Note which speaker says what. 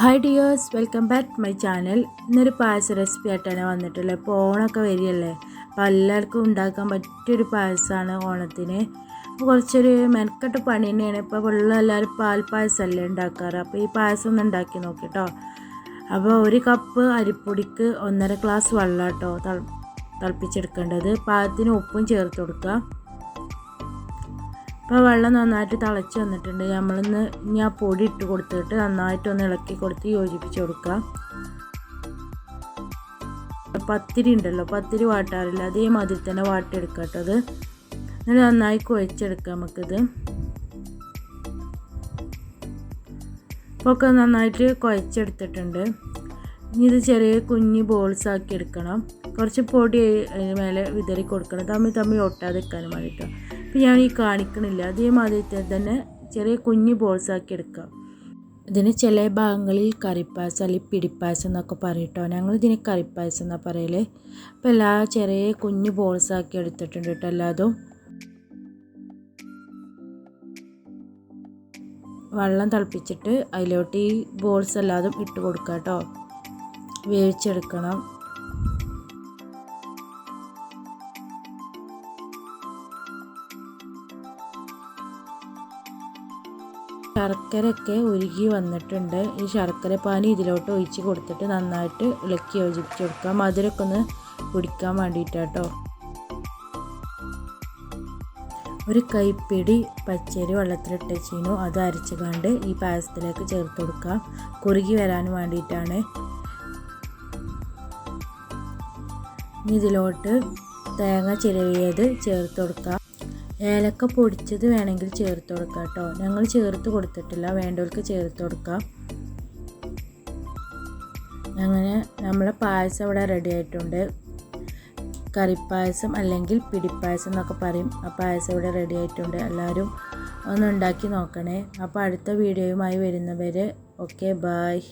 Speaker 1: Hi dears welcome back my channel ഇന്നൊരു പായസ recipe ആയിട്ടാണ് വന്നിട്ടുള്ളത്. ഇപ്പോൾ ഓണമൊക്കെ വരികയല്ലേ? അപ്പോൾ എല്ലാവർക്കും ഉണ്ടാക്കാൻ പറ്റിയൊരു പായസമാണ് ഓണത്തിന്. അപ്പോൾ കുറച്ചൊരു മെനക്കെട്ട് പണി തന്നെയാണ്. ഇപ്പോൾ വെള്ളം എല്ലാവരും പാൽ പായസമല്ലേ ഉണ്ടാക്കാറ്. അപ്പോൾ ഈ പായസം ഒന്ന് ഉണ്ടാക്കി നോക്കിട്ടോ. അപ്പോൾ ഒരു കപ്പ് അരിപ്പൊടിക്ക് ഒന്നര ഗ്ലാസ് വെള്ളം കേട്ടോ തിളപ്പിച്ചെടുക്കേണ്ടത്. പാകത്തിന് ഉപ്പും ചേർത്ത് കൊടുക്കുക. ഇപ്പോൾ വെള്ളം നന്നായിട്ട് തിളച്ച് വന്നിട്ടുണ്ട്. നമ്മളിന്ന് ഇനി ആ പൊടി ഇട്ട് കൊടുത്തിട്ട് നന്നായിട്ട് ഒന്ന് ഇളക്കി കൊടുത്ത് യോജിപ്പിച്ച് കൊടുക്കുക. പത്തിരി ഉണ്ടല്ലോ പത്തിരി വാട്ടാറില്ല. അതേമാതിരി തന്നെ വാട്ടിയെടുക്കുക കേട്ടോ അത്. എന്നിട്ട് നന്നായി കുഴച്ചെടുക്കാം നമുക്കിത്. ഇപ്പോൾ ഒക്കെ നന്നായിട്ട് കുഴച്ചെടുത്തിട്ടുണ്ട്. ഇനി ഇത് ചെറിയ കുഞ്ഞ് ബോൾസ് ആക്കി എടുക്കണം. കുറച്ച് പൊടി മേലെ വിതറി കൊടുക്കണം. തമ്മിൽ തമ്മിൽ ഒട്ടാതിരിക്കാനും വേണ്ടിയിട്ടോ അപ്പോൾ ഞാൻ ഈ കാണിക്കണില്ല. അതേമാതിരി തന്നെ ചെറിയ കുഞ്ഞ് ബോൾസ് ആക്കി എടുക്കാം. ഇതിന് ചില ഭാഗങ്ങളിൽ കറിപ്പായസം അല്ലെങ്കിൽ പിടിപ്പായസം എന്നൊക്കെ പറയട്ടോ. ഞങ്ങൾ ഇതിന് കറിപ്പായസം എന്നാണ് പറയൽ. അപ്പോൾ എല്ലാ ചെറിയ കുഞ്ഞ് ബോൾസ് ആക്കി എടുത്തിട്ടുണ്ട് കേട്ടോ എല്ലാതും. വെള്ളം തിളപ്പിച്ചിട്ട് അതിലോട്ട് ഈ ബോൾസ് എല്ലാതും ഇട്ട് കൊടുക്കുക കേട്ടോ. വേവിച്ചെടുക്കണം. ശർക്കരയൊക്കെ ഉരുകി വന്നിട്ടുണ്ട്. ഈ ശർക്കര പാനി ഇതിലോട്ട് ഒഴിച്ച് കൊടുത്തിട്ട് നന്നായിട്ട് ഇളക്കി യോജിപ്പിച്ച് കൊടുക്കുക. മധുരമൊക്കെ ഒന്ന് കുടിക്കാൻ വേണ്ടിയിട്ടാട്ടോ ഒരു കൈപ്പിടി പച്ചരി വെള്ളത്തിലിട്ട് ചീനു അത് അരച്ച് കണ്ട് ഈ പായസത്തിലേക്ക് ചേർത്ത് കൊടുക്കാം കുറുകി വരാൻ വേണ്ടിയിട്ടാണ്. ഇതിലോട്ട് തേങ്ങ ചിരവിയത് ചേർത്ത് കൊടുക്കാം ഏലക്ക പൊടിച്ചത് വേണമെങ്കിൽ ചേർത്ത് കൊടുക്കാം കേട്ടോ. ഞങ്ങൾ ചേർത്ത് കൊടുത്തിട്ടില്ല. വേണ്ടവർക്ക് ചേർത്ത് കൊടുക്കാം. അങ്ങനെ നമ്മളെ പായസം ഇവിടെ റെഡി ആയിട്ടുണ്ട്. കറിപ്പായസം അല്ലെങ്കിൽ പിടിപ്പായസം എന്നൊക്കെ പറയും. ആ പായസം ഇവിടെ റെഡി ആയിട്ടുണ്ട്. എല്ലാവരും ഒന്ന് ഉണ്ടാക്കി നോക്കണേ. അപ്പോൾ അടുത്ത വീഡിയോയുമായി വരുന്നവരെ ഓക്കെ ബായ്